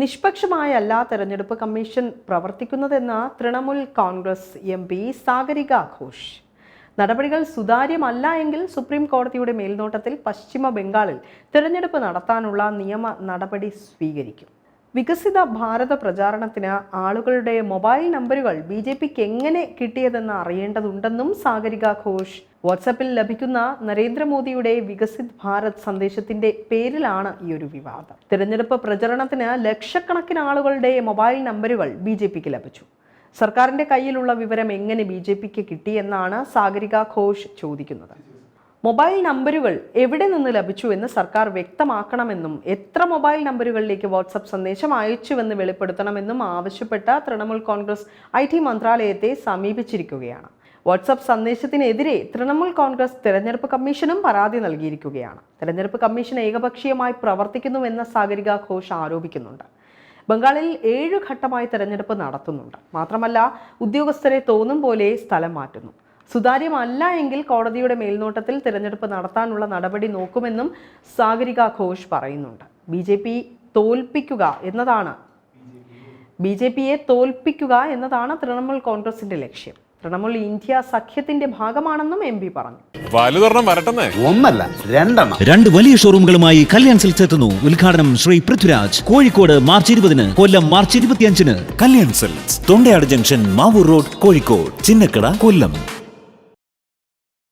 നിഷ്പക്ഷമായല്ല തെരഞ്ഞെടുപ്പ് കമ്മീഷൻ പ്രവർത്തിക്കുന്നതെന്ന് Trinamool Congress M P Sagarika Ghosh. നടപടികൾ സുതാര്യമല്ല എങ്കിൽ സുപ്രീം കോടതിയുടെ മേൽനോട്ടത്തിൽ പശ്ചിമ ബംഗാളിൽ തിരഞ്ഞെടുപ്പ് നടത്താനുള്ള നിയമ നടപടി സ്വീകരിക്കും. വികസിത ഭാരത പ്രചാരണത്തിന് ആളുകളുടെ മൊബൈൽ നമ്പറുകൾ ബി ജെ പിക്ക് എങ്ങനെ കിട്ടിയതെന്ന് അറിയേണ്ടതുണ്ടെന്നും സാഗരിക ഘോഷ്. വാട്സപ്പിൽ ലഭിക്കുന്ന നരേന്ദ്രമോദിയുടെ വികസിത് ഭാരത് സന്ദേശത്തിന്റെ പേരിലാണ് ഈ ഒരു വിവാദം. തിരഞ്ഞെടുപ്പ് പ്രചരണത്തിന് ലക്ഷക്കണക്കിന് ആളുകളുടെ മൊബൈൽ നമ്പറുകൾ ബി ജെ പിക്ക് ലഭിച്ചു. സർക്കാരിന്റെ കയ്യിലുള്ള വിവരം എങ്ങനെ ബി ജെ പിക്ക് കിട്ടിയെന്നാണ് സാഗരിക ഘോഷ് ചോദിക്കുന്നത്. മൊബൈൽ നമ്പറുകൾ എവിടെ നിന്ന് ലഭിച്ചു എന്ന് സർക്കാർ വ്യക്തമാക്കണമെന്നും എത്ര മൊബൈൽ നമ്പറുകളിലേക്ക് വാട്സപ്പ് സന്ദേശം അയച്ചുവെന്ന് വെളിപ്പെടുത്തണമെന്നും ആവശ്യപ്പെട്ട തൃണമൂൽ കോൺഗ്രസ് ഐ ടി മന്ത്രാലയത്തെ സമീപിച്ചിരിക്കുകയാണ്. വാട്സപ്പ് സന്ദേശത്തിനെതിരെ തൃണമൂൽ കോൺഗ്രസ് തെരഞ്ഞെടുപ്പ് കമ്മീഷനും പരാതി നൽകിയിരിക്കുകയാണ്. തെരഞ്ഞെടുപ്പ് കമ്മീഷൻ ഏകപക്ഷീയമായി പ്രവർത്തിക്കുന്നുവെന്ന സാഗരിക ഘോഷ് ആരോപിക്കുന്നുണ്ട്. ബംഗാളിൽ ഏഴ് ഘട്ടമായി തെരഞ്ഞെടുപ്പ് നടത്തുന്നുണ്ട്. മാത്രമല്ല ഉദ്യോഗസ്ഥരെ തോന്നും പോലെ സ്ഥലം മാറ്റുന്നു. സുതാര്യമല്ല എങ്കിൽ കോടതിയുടെ മേൽനോട്ടത്തിൽ തിരഞ്ഞെടുപ്പ് നടത്താനുള്ള നടപടി നോക്കുമെന്നും സാഗരിക ഘോഷ് പറയുന്നുണ്ട്. ബി ജെ പി തോൽപ്പിക്കുക എന്നതാണ്. ബി ജെ പിയെ തോൽപ്പിക്കുക എന്നതാണ് തൃണമൂൽ കോൺഗ്രസിന്റെ ലക്ഷ്യം. തൃണമൂൽ ഇന്ത്യ സഖ്യത്തിന്റെ ഭാഗമാണെന്നും എം പി പറഞ്ഞു. ഒന്നല്ല രണ്ടെണ്ണം. രണ്ട് വലിയ ഷോറൂമുകളുമായി കല്യാൺ സിൽക്സ് എത്തുന്നു. ഉദ്ഘാടനം ശ്രീ പൃഥ്വിരാജ്. കോഴിക്കോട് മാർച്ച് ഇരുപതിന് കൊല്ലം മാർച്ച് ഇരുപത്തിയഞ്ചിന്. Kalyan silks Thondayad junction Mavoor road Kozhikode Chinnakada Kollam.